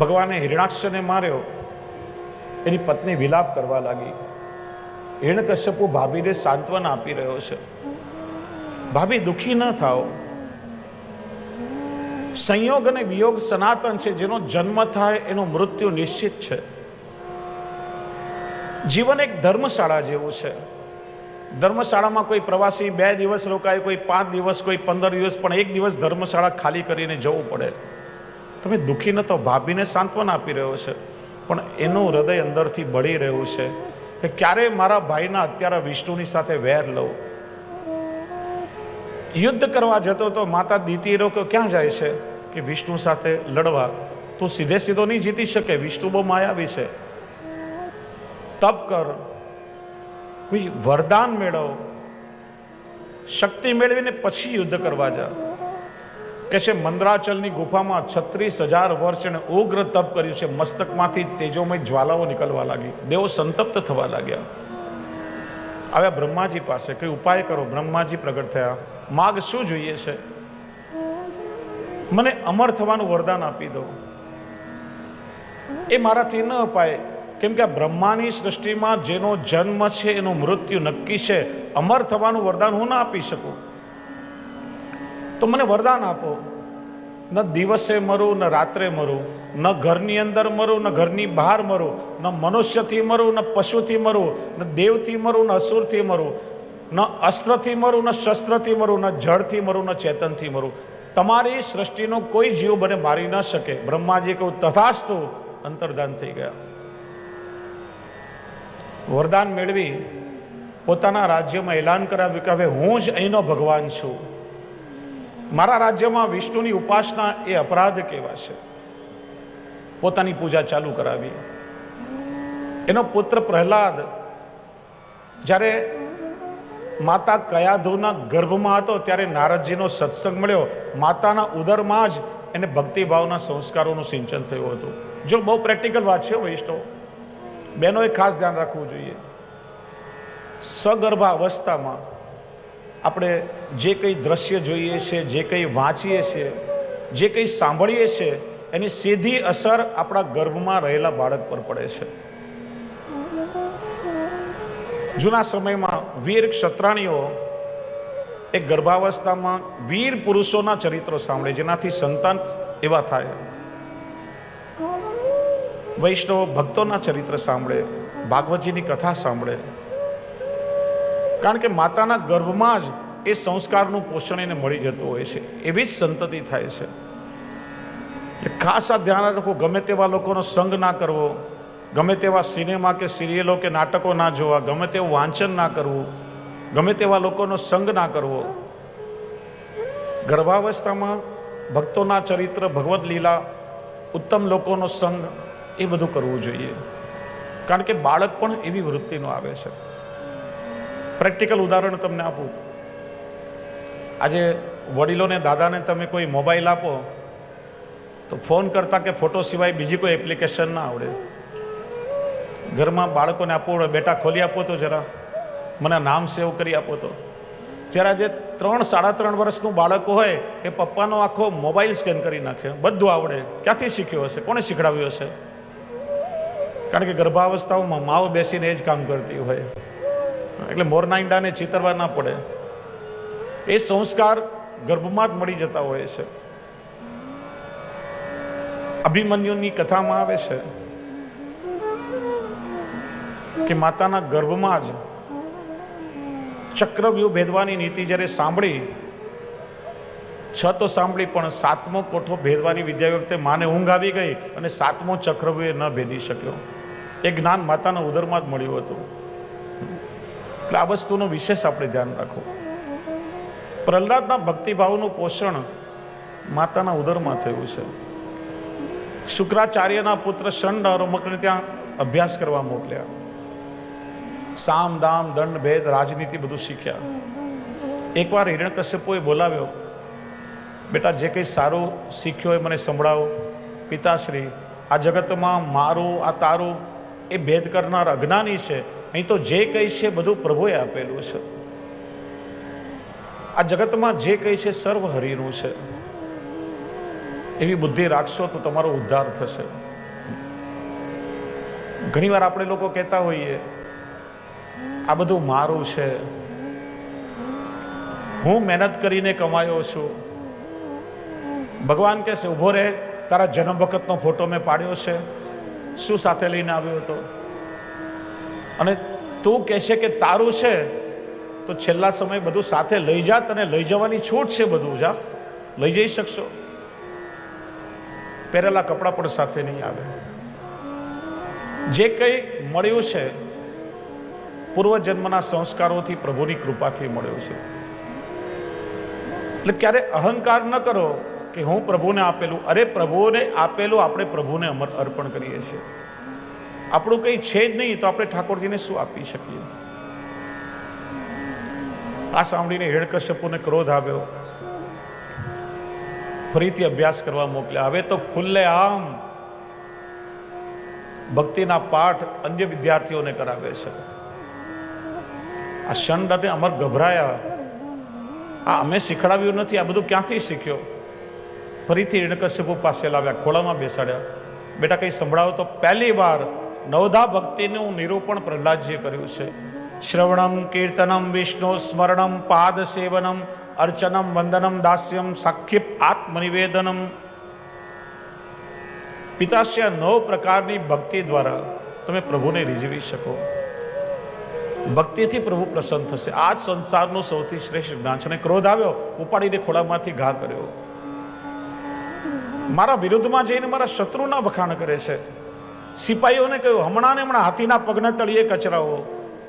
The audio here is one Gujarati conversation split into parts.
ભગવાને હિરણાક્ષને માર્યો. એની પત્ની વિલાપ કરવા લાગી. હિરણકશ્યપુ ભાભીને સાંત્વન આપી રહ્યો છે. ભાભી દુઃખી ન થાઓ. સંયોગ અને વિયોગ સનાતન છે, જેનો જન્મ થાય એનું મૃત્યુ નિશ્ચિત છે. જીવન એક ધર્મશાળા જેવું છે. ધર્મશાળામાં કોઈ પ્રવાસી બે દિવસ રોકાય, કોઈ પાંચ દિવસ, કોઈ પંદર દિવસ, પણ એક દિવસ ધર્મશાળા ખાલી કરીને જવું પડે. તમે દુઃખી નતો ભાભીને સાંત્વન આપી રહ્યો છે. પણ એનું હૃદય અંદરથી બળી રહ્યું છે કે ક્યારે મારા ભાઈના અત્યારે વિષ્ણુની સાથે વેર લઉં? યુદ્ધ કરવા જતો તો માતા દીતી રોક્યો ક્યાં જાય છે કે વિષ્ણુ સાથે લડવા? તું સીધે સીધો નહીં જીતી શકે, વિષ્ણુ બહુ માયાવી છે. તપ કર. કોઈ વરદાન મેળવ. શક્તિ મેળવીને પછી યુદ્ધ કરવા જા. કે છે, મંદરાચલની ગુફામાં છત્રીસ હજાર વર્ષ એણે ઉગ્ર તપ કર્યું છે. મસ્તકમાંથી તેજોમય જ્વાલાઓ નીકળવા લાગી. દેવો સંતપ્ત થવા લાગ્યા. આવ્યા બ્રહ્માજી પાસે કઈ ઉપાય કરો. બ્રહ્માજી પ્રગટ થયા. માગ શું જોઈએ છે? મને અમર થવાનું વરદાન આપી દો. એ મારાથી ન અપાય. કેમ કે આ બ્રહ્માની સૃષ્ટિમાં જેનો જન્મ છે, એનું મૃત્યુ નક્કી છે. અમર થવાનું વરદાન હું ના આપી શકું. તો મને વરદાન આપો ન દિવસે મરું ન રાત્રે મરું ન ઘરની અંદર મરું ન ઘરની બહાર મરું ન મનુષ્યથી મરું ન પશુથી મરું ન દેવથી મરું ન અસુરથી મરું ન અસ્ત્રથી મરું ન શસ્ત્રથી મરું ન જળથી મરું ન ચેતનથી મરું તમારી સૃષ્ટિનો કોઈ જીવ મને મારી ન શકે બ્રહ્માજી કહું તથાસ્તુ અંતર્ધાન થઈ ગયા વરદાન મેળવી પોતાના રાજ્યમાં એલાન કરાવ્યું કે હવે હું જ અહીંનો ભગવાન છું મારા રાજ્યમાં વિષ્ણુની ઉપાસના એ અપરાધ કેવા છે પોતાની પૂજા ચાલુ કરાવી એનો પુત્ર પ્રહલાદ જ્યારે માતા કયાધુના ગર્ભમાં હતો ત્યારે નારદજીનો સત્સંગ મળ્યો. માતાના ઉદરમાં જ એને ભક્તિભાવના સંસ્કારોનું સિંચન થયું હતું. જો બહુ પ્રેક્ટિકલ વાત છે વૈષ્ણવ બહેનોએ ખાસ ધ્યાન રાખવું જોઈએ. સગર્ભા અવસ્થામાં આપણે જે કંઈ દ્રશ્ય જોઈએ છે, જે કંઈ વાંચીએ છીએ, જે કંઈ સાંભળીએ છીએ, એની સીધી અસર આપણા ગર્ભમાં રહેલા બાળક પર પડે છે. જૂના સમયમાં વીર ક્ષત્રાણીઓ એ ગર્ભાવસ્થામાં વીર પુરુષોના ચરિત્રો સાંભળે, જેનાથી સંતાન એવા થાય. વૈષ્ણવ ભક્તોના ચરિત્ર સાંભળે, ભાગવતજીની કથા સાંભળે કારણ કે માતાના ગર્ભમાં જ એ સંસ્કારનું પોષણ એને મળી જતું હોય છે. એવી જ સંતતિ થાય છે. ખાસ આ ધ્યાન રાખો, ગમે તેવા લોકોનો સંગ ના કરવો, ગમે તેવા સિનેમા કે સિરિયલો કે નાટકો ના જોવા, ગમે તેવું વાંચન ના કરવું, ગમે તેવા લોકોનો સંગ ના કરવો. ગર્ભાવસ્થામાં ભક્તોના ચરિત્ર, ભગવદ લીલા, ઉત્તમ લોકોનો સંગ એ બધું કરવું જોઈએ. કારણ કે બાળક પણ એવી વૃત્તિનો આવે છે. પ્રેક્ટિકલ ઉદાહરણ તમને આપું. આજે વડીલોને, દાદાને તમે કોઈ મોબાઈલ આપો, તો ફોન કરતા કે ફોટો સિવાય બીજી કોઈ એપ્લિકેશન ના આવડે. ઘરમાં બાળકોને આપવું બેટા ખોલી આપો તો જરા. મને નામ સેવ કરી આપો તો. જ્યારે આજે ત્રણ, સાડા ત્રણ વર્ષનું બાળક હોય, એ પપ્પાનો આખો મોબાઈલ સ્કેન કરી નાખે. બધું આવડે. ક્યાંથી શીખ્યો હશે? કોણે શીખડાવ્યું હશે? કારણ કે ગર્ભાવસ્થાઓમાં માઓ બેસીને એ જ કામ કરતી હોય. એટલે મોરના ઈંડાને ચિતરવા ના પડે. એ સંસ્કાર ગર્ભમાં જ મળી જતા હોય છે. અભિમન્યુની કથામાં આવે છે કે માતાના ગર્ભમાં જ ચક્રવ્યૂહ ભેદવાની નીતિ જ્યારે સાંભળી, છ તો સાંભળી, પણ સાતમો કોઠો ભેદવાની વિદ્યા વખતે માને ઊંઘ આવી ગઈ અને સાતમો ચક્રવ્યૂહ ન ભેદી શક્યો. એ જ્ઞાન માતાના ઉદરમાં જ મળ્યું હતું. એટલે આ વસ્તુનો વિશેષ આપણે ધ્યાન રાખવું પ્રહલાદના ભક્તિભાવનું પોષણ માતાના ઉદરમાં થયું છે. શુક્રાચાર્યના પુત્ર શંડ રમકને ત્યાં અભ્યાસ કરવા મોકલ્યા. સામ, દામ, દંડ, ભેદ, રાજનીતિ બધું શીખ્યા. એકવાર હિરણ્યકશ્યપુએ બોલાવ્યો, બેટા, જે કંઈ સારું શીખ્યો હોય મને સંભળાવો. પિતાશ્રી, આ જગતમાં મારું, આ તારું એ ભેદ કરનાર અજ્ઞાની છે. અહીં તો જે કંઈ છે બધું પ્રભુએ આપેલું છે. આ જગતમાં જે કંઈ છે સર્વ હરિનું છે. એવી બુદ્ધિ રાખશો તો તમારો ઉદ્ધાર થશે. ઘણીવાર આપણે લોકો કહેતા હોઈએ, આ બધું મારું છે. હું મહેનત કરીને કમાયો છું. ભગવાન કહેશે ઊભો રહે, તારા જન્મ વખતનો ફોટો મેં પાડ્યો છે. શું સાથે લઈને આવ્યો હતો? અને તું કહેશે કે તારું છે, તો છેલ્લા સમય બધું સાથે લઈ જા તને લઈ જવાની છૂટ છે બધું, જા. લઈ જઈ શકશો. પહેરેલા કપડાં પણ સાથે નહીં આવે. જે કંઈ મળ્યું છે, પૂર્વજન્મના સંસ્કારોથી પ્રભુની કૃપાથી મળ્યું છે. એટલે ક્યારે અહંકાર ન કરો કે હું પ્રભુને આપેલું, અરે પ્રભુને આપેલું, આપણે પ્રભુને અમર અર્પણ કરીએ છીએ. આપણું કંઈ છે જ નહીં તો આપણે ઠાકોરજીને શું આપી શકીએ? આ સાંભળીને હેડકશ્યપુને ક્રોધ આવ્યો. ફરીથી અભ્યાસ કરવા મોકલ્યા. હવે તો ખુલ્લે આમ ભક્તિના પાઠ અન્ય વિદ્યાર્થીઓને કરાવે છે. આ શંડ અને અમર ગભરાયા. આ અમે શીખડાવ્યું નથી, આ બધું ક્યાંથી શીખ્યો? ફરીથી હિરણકશ્યપુ પાસે લાવ્યા, ખોળામાં બેસાડ્યા. બેટા કંઈ સંભળાવો તો પહેલી વાર નવધા ભક્તિનું નિરૂપણ પ્રહલાદજીએ કર્યું છે. શ્રવણમ, કીર્તનમ, વિષ્ણુ સ્મરણમ, પાદ સેવનમ, અર્ચનમ, વંદનમ, દાસ્યમ, સાક્ષિપ, આત્મનિવેદનમ. પિતાશ્રી નવ પ્રકારની ભક્તિ દ્વારા તમે પ્રભુને રીઝવી શકો. ભક્તિથી પ્રભુ પ્રસન્ન થશે. આ જ સંસારનું સૌથી શ્રેષ્ઠ જ્ઞાન છે. અને ક્રોધ આવ્યો, ઉપાડીને ખોળામાંથી ઘા કર્યો. મારા વિરુદ્ધમાં જઈને મારા શત્રુના વખાણ કરે છે. સિપાહીઓને કહ્યું હમણાં ને હમણાં હાથીના પગના તળિયે કચરાઓ.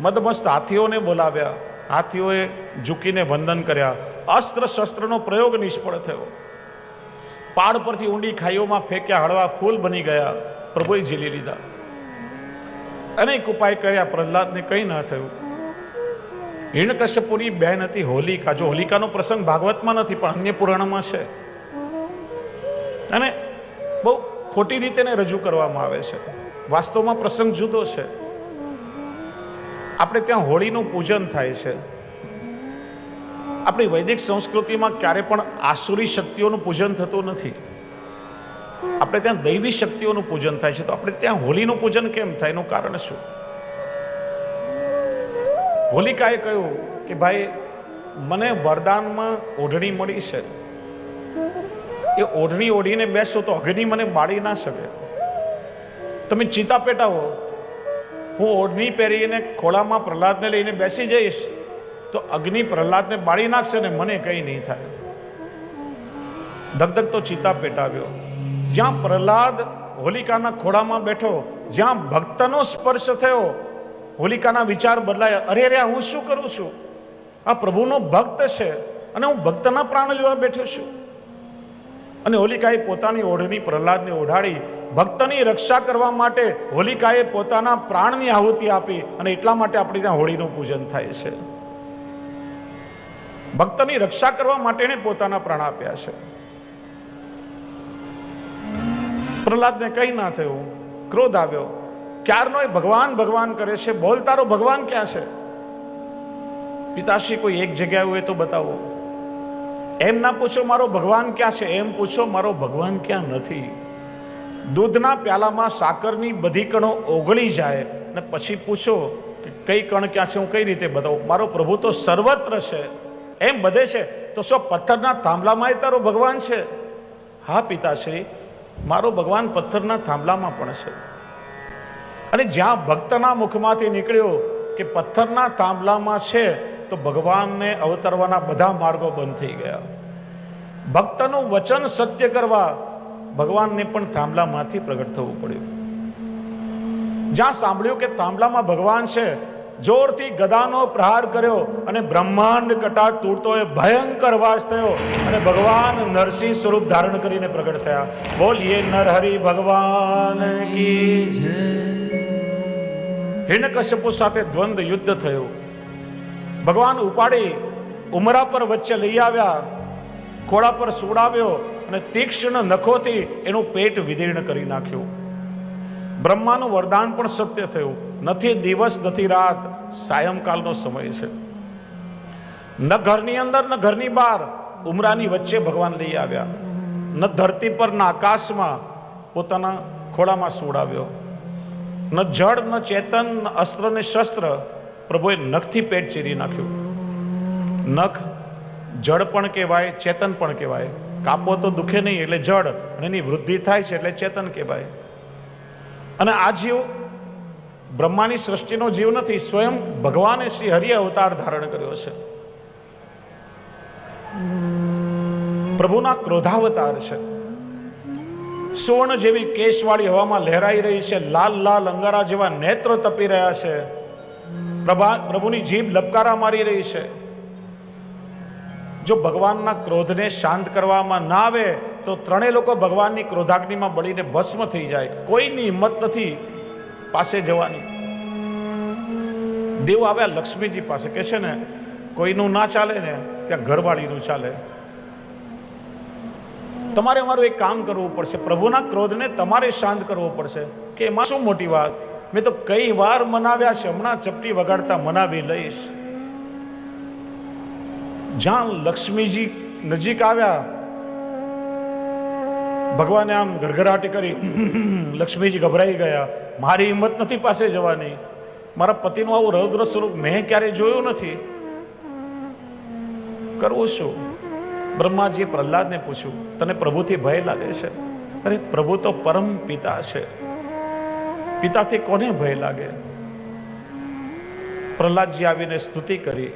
મદમસ્ત હાથીઓને બોલાવ્યા. હાથીઓએ ઝૂકીને વંદન કર્યા. અસ્ત્ર શસ્ત્રનો પ્રયોગ નિષ્ફળ થયો. પાડ પરથી ઊંડી ખાઈઓમાં ફેંક્યા હળવા ફૂલ બની ગયા. પ્રભુએ ઝીલી લીધા. અનેક ઉપાય કર્યા, પ્રહલાદને કંઈ ના થયું. હિરણકશ્યપુની બહેન હતી હોલિકા. જો હોલિકાનો પ્રસંગ ભાગવતમાં નથી, પણ અન્ય પુરાણમાં છે. અને બહુ ખોટી રીતે એને રજૂ કરવામાં આવે છે. વાસ્તવમાં પ્રસંગ જુદો છે. આપણે ત્યાં હોળીનું પૂજન થાય છે. આપણી વૈદિક સંસ્કૃતિમાં ક્યારે પણ આસુરી શક્તિઓનું પૂજન થતું નથી. આપણે ત્યાં દૈવી શક્તિઓનું પૂજન થાય છે. તો આપણે ત્યાં હોલીનું પૂજન કેમ થાય? એનું કારણ શું? હોલિકાએ કહ્યું કે ભાઈ, મને વરદાનમાં ઓઢણી મળી છે. એ ઓઢણી ઓઢીને બેસો તો અગ્નિ મને બાળી ના શકે. તમે ચિતા પેટાવો હું. ઓઢણી પહેરીને ખોળામાં પ્રહલાદને લઈને બેસી જઈશ તો અગ્નિ પ્રહલાદને બાળી નાખશે ને મને કંઈ નહીં થાય. ધગધગ તો ચિતા પેટાવ્યો જ્યાં પ્રહલાદ હોલિકાના ખોળામાં બેઠો, જ્યાં ભક્તનો સ્પર્શ થયો, હોલિકાના વિચાર બદલાયા. અરે અરે હું શું કરું છું? આ પ્રભુનો ભક્ત છે અને હું ભક્તના પ્રાણ લેવા બેઠો છું. અને હોલિકાએ પોતાની ઓઢણી પ્રહલાદને ઓઢાડી ભક્તની રક્ષા કરવા માટે હોલિકાએ પોતાના પ્રાણની આહુતિ આપી અને એટલા માટે આપણે ત્યાં હોળીનું પૂજન થાય છે. ભક્તની રક્ષા કરવા માટે એણે પોતાના પ્રાણ આપ્યા છે. પ્રહલાદને કંઈ ના થયું. ક્રોધ આવ્યો. ક્યારનો એ ભગવાન ભગવાન કરે છે. બોલ તારો ભગવાન ક્યાં છે? પિતાશ્રી, કોઈ એક જગ્યાએ હોય તો બતાવો. એમ ના પૂછો મારો ભગવાન ક્યાં છે, એમ પૂછો મારો ભગવાન ક્યાં નથી. દૂધના પ્યાલામાં સાકરની બધી કણો ઓગળી જાય ને પછી પૂછો કે કઈ કણ ક્યાં છે, હું કઈ રીતે બતાવું? મારો પ્રભુ તો સર્વત્ર છે. એમ બધે છે. તો શું પથ્થરના થાંભલામાં તારો ભગવાન છે? હા, પિતાશ્રી, મારો ભગવાન પથ્થરના થાંભલામાં પણ છે. અને જ્યાં ભક્તના મુખમાંથી નીકળ્યો કે પથ્થરના થાંભલામાં છે તો ભગવાનને અવતરવાના બધા માર્ગો બંધ થઈ ગયા. ભક્તનું વચન સત્ય કરવા ભગવાનને પણ થાંભલામાંથી પ્રગટ થવું પડ્યું. જ્યાં સાંભળ્યું કે થાંભલામાં ભગવાન છે, જોરથી ગદાનો પ્રહાર કર્યો અને બ્રહ્માંડ કટા તૂટતો એ ભયંકર વાસ થયો અને ભગવાન નરસિંહ સ્વરૂપ ધારણ કરીને પ્રગટ થયા. બોલીએ, નરહરિ ભગવાન કી સાથે દ્વંદ યુદ્ધ થયું. ભગવાન ઉપાડી ઉમરા પર વચ્ચે લઈ આવ્યા, ખોળા પર સુડાવ્યો અને તીક્ષ્ણ નખોથી એનું પેટ વિદીર્ણ કરી નાખ્યું. બ્રહ્માનું વરદાન પણ સત્ય થયું. નથી દિવસ, નથી રાત, સાયંકાલનો સમય છે. ન ઘરની અંદર, ન ઘરની બહાર ઉમરાની વચ્ચે ભગવાન લઈ આવ્યા. ન ધરતી પર, ન આકાશમાં પોતાના ખોળામાં સુડાવ્યો ન જળ, ન ચેતન, ન અસ્ત્ર, ને શસ્ત્ર પ્રભુએ નખથી પેટ ચીરી નાખ્યું. નખ જળ પણ કહેવાય, ચેતન પણ કહેવાય. કાપો તો દુખે નહીં, એટલે જળ અને એની વૃદ્ધિ થાય છે એટલે ચેતન કહેવાય. અને આ જીવ બ્રહ્માની સૃષ્ટિનો જીવ નથી, સ્વયં ભગવાને શ્રી હરિ અવતાર ધારણ કર્યો છે. પ્રભુના ક્રોધાવતાર છે. સુવર્ણ જેવી કેશવાળી હવામાં લહેરાઈ રહી છે, લાલ લાલ અંગારા જેવા નેત્ર તપી રહ્યા છે. પ્રભા પ્રભુની જીભ લપકારા મારી રહી છે. જો ભગવાનના ક્રોધને શાંત કરવામાં ના આવે, તો ત્રણેય લોકો ભગવાનની ક્રોધાગ્નિમાં બળીને ભસ્મ થઈ જાય. કોઈની હિંમત નથી પાસે જવાની. દેવ આવ્યા લક્ષ્મીજી પાસે, કે છે ને, કોઈનું ના ચાલે ને, ત્યાં ઘરવાળીનું ચાલે. તમારે અમારું એક કામ કરવું પડશે. પ્રભુના ક્રોધને તમારે શાંત કરવો પડશે. કે એમાં શું મોટી વાત? મેં તો કઈ વાર મનાવ્યા છે, હમણાં ચપટી વગાડતા મનાવી લઈશ. જ્યાં લક્ષ્મીજી નજીક આવ્યા. ભગવાને આમ ગરગરાટી કરી લક્ષ્મીજી ગભરાઈ ગયા. મારી હિંમત નથી પાસે જવાની. મારા પતિનું આવું રૌદ્ર સ્વરૂપ મેં ક્યારેય જોયું નથી. કરવું શું? બ્રહ્માજીએ પ્રહલાદને પૂછ્યું, તને પ્રભુથી ભય લાગે છે? અરે, પ્રભુ તો પરમ પિતા છે. પિતાથી કોને ભય લાગે? પ્રહલાદજી આવીને સ્તુતિ કરી.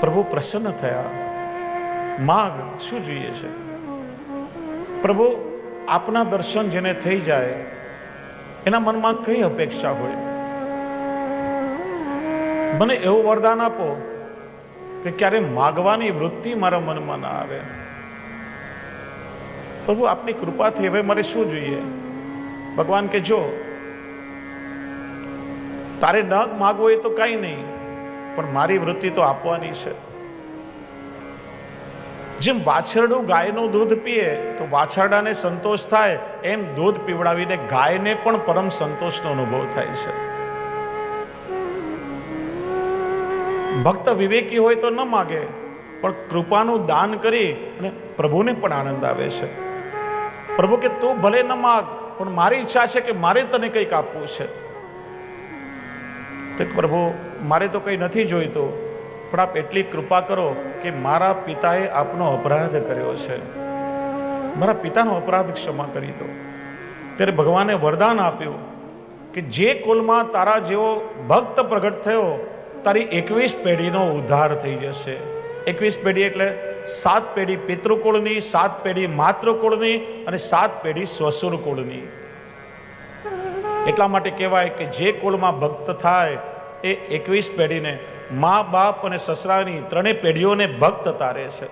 પ્રભુ પ્રસન્ન થયા. માગ, શું જોઈએ છે? પ્રભુ, આપના દર્શન જેને થઈ જાય, એના મનમાં કઈ અપેક્ષા હોય? મને એવું વરદાન આપો કે ક્યારે માગવાની વૃત્તિ મારા મનમાં ના આવે. પ્રભુ, આપની કૃપાથી હવે મારે શું જોઈએ? ભગવાન કે જો, તારે ન માગવો એ તો કાંઈ નહીં, પણ મારી વૃત્તિ તો આપવાની છે. જેમ વાછરડું ગાયનું દૂધ પીએ, તો વાછરડાને સંતોષ થાય, એમ દૂધ પીવડાવીને ગાયને પણ પરમ સંતોષનો અનુભવ થાય છે. ભક્ત વિવેકી હોય તો ન માગે, પણ કૃપાનું દાન કરી અને પ્રભુને પણ આનંદ આવે છે. પ્રભુ કે તું ભલે ન માગ પણ મારી ઈચ્છા છે કે મારે તને કંઈક આપવું છે. તે પ્રભુ, મારે તો કંઈ નથી જોઈતું, પણ આપ એટલી કૃપા કરો કે મારા પિતાએ આપનો અપરાધ કર્યો છે. મારા પિતાનો અપરાધ ક્ષમા કરી દો. ત્યારે ભગવાને વરદાન આપ્યું કે જે કુલમાં તારા જેવો ભક્ત પ્રગટ થયો, તારી એકવીસ પેઢીનો ઉદ્ધાર થઈ જશે. એકવીસ પેઢી એટલે સાત પેઢી પિતૃકુળની, સાત પેઢી માતૃકુળની અને સાત પેઢી સ્વસુર કુળની એટલા માટે કહેવાય કે જે કુળમાં ભક્ત થાય એ એકવીસ પેઢીને મા, બાપ અને સસરાની ત્રણેય પેઢીઓને ભક્ત તારે છે.